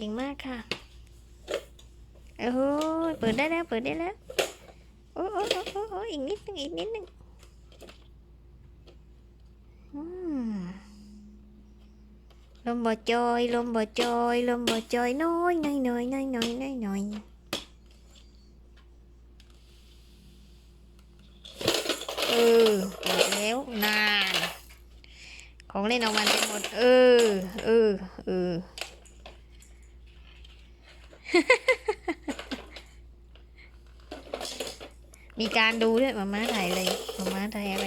เก่งมากค่ะ โอ้โหเปิดได้แล้ว เปิดได้แล้ว โอ้โอ้โอ้โอ้อีกนิดนึงอีกนิดนึงลมบ่จอย ลมบ่จอย ลมบ่จอย น้อยน้อยน้อยน้อยน้อยน้อยน้อยเออเปิดแล้วนาน ของเล่นออกมาเต็มหมด เออ เออ เออ มีการดูด้วยมาม่าถ่ายอะไรมาม่าถ่ายอะไร